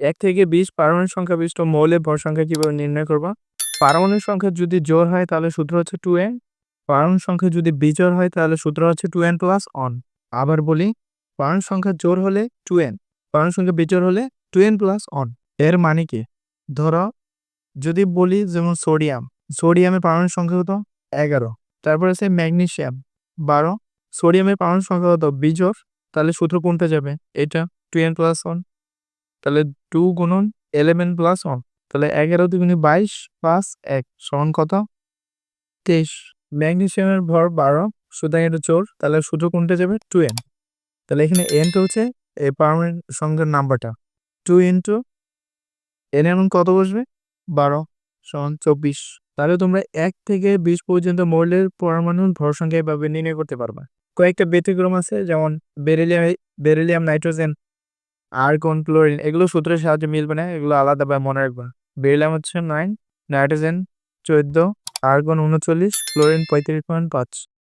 এক থেকে বিশ পারমাণবিক সংখ্যা বিশিষ্ট মৌলের ভর সংখ্যা কীভাবে নির্ণয় করবা? পারমাণবিক সংখ্যা যদি জোর হয়, তাহলে সূত্র হচ্ছে টু এন। পারমাণবিক সংখ্যা যদি বিজোড় হয়, তাহলে সূত্র হচ্ছে টু এন প্লাস অন আবার বলি, পারমাণবিক সংখ্যা জোর হলে টু এন, পারমাণবিক সংখ্যা বিজোড় হলে টু এন প্লাস অন এর মানে কি? ধরো, যদি বলি যেমন সোডিয়াম, সোডিয়ামের পারমাণবিক সংখ্যা কত? এগারো। তারপর আছে ম্যাগনেসিয়াম, বারো। সোডিয়ামের পারমাণবিক সংখ্যা কত? বিজোড়। তাহলে সূত্র কোনটা যাবে? এটা টু এন প্লাস ওয়ান তাহলে টু গুণন এলেভেন প্লাস ওয়ান, তাহলে এগারো দুগুণে বাইশ প্লাস এক, সমান কত? তেইশ। ম্যাগনেসিয়ামের ভর বারো, সুতরাং এটা চোর, তাহলে সূত্র কোনটা যাবে? Two n. তাহলে এখানে এনটা হচ্ছে এই পারমাণবিক সংখ্যার নাম্বারটা। টু ইন্টু এন এমন কত বসবে? বারো, সমান চব্বিশ। তাহলে তোমরা এক থেকে বিশ পর্যন্ত মৌলের পরমাণুর ভর সংখ্যা এভাবে নির্ণয় করতে পারবা। কয়েকটা ব্যতিক্রম আছে, যেমন beryllium beryllium nitrogen argon chlorine? এগুলো সূত্রের সাহায্যে মিলবে না, এগুলো আলাদাভাবে মনে রাখবা বেরিলাম হচ্ছে নাইন, নাইট্রোজেন, চোদ্দ আর্গন উনচল্লিশ, ক্লোরিন পঁয়ত্রিশ পয়েন্ট পাঁচ।